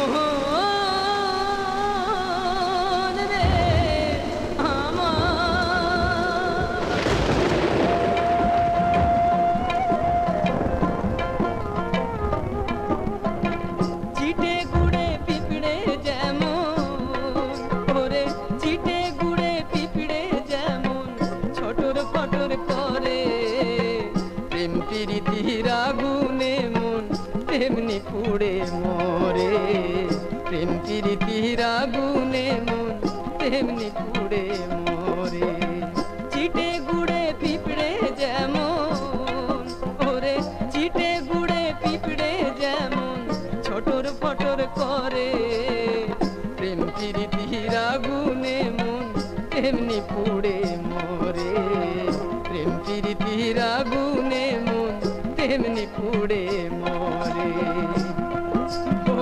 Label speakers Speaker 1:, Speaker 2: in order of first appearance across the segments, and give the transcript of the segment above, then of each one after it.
Speaker 1: Woohoo! তেমনি পুড়ে মরে প্রেম প্রীতির আগুনে মন তেমনি পুড়ে মরে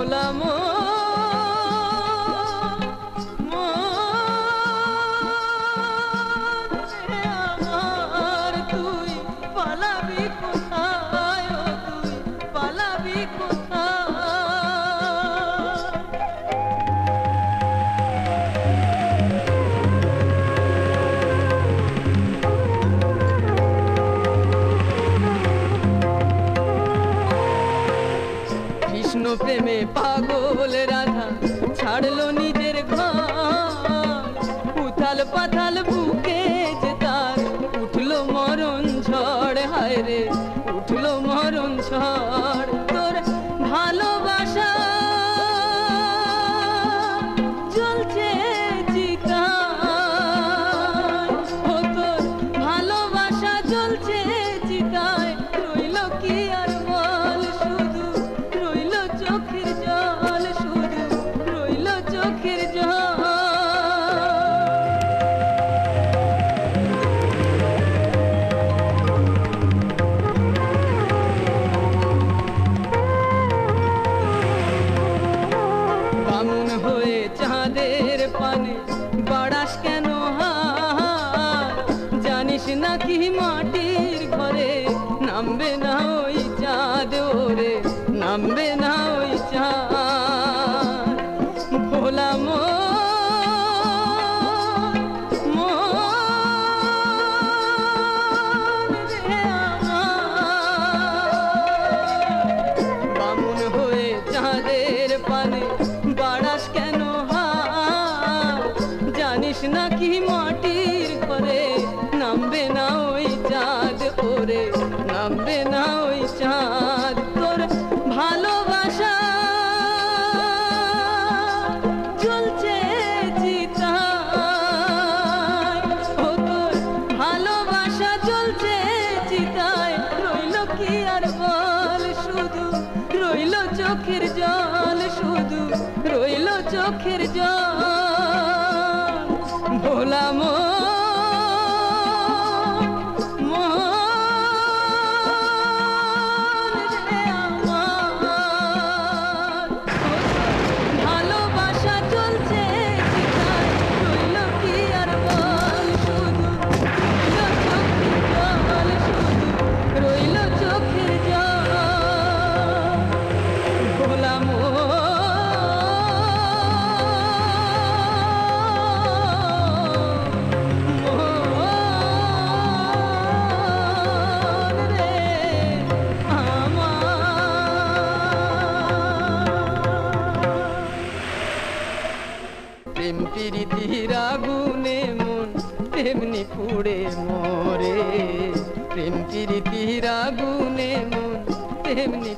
Speaker 1: ভোলাম প্রেমে পাগল রাধা, ছাড়লো নিজের ঘর। উথাল পাথাল বুকে যে তার, উঠল মরণ ঝড়, হায় রে, উঠল মরণ ঝড়। लगी मार চাঁদ ওরে নামবে না ওই চাঁদ তোর ভালোবাসা। চলছে চিতায়, ও তোর ভালোবাসা চলছে চিতায়। রইল কি আর বল? শুধু রইল চোখের জল, শুধু রইল চোখের জল। ভোলাম পুড়ে মরে। প্রেম প্রীতির আগুনে মন তেমনি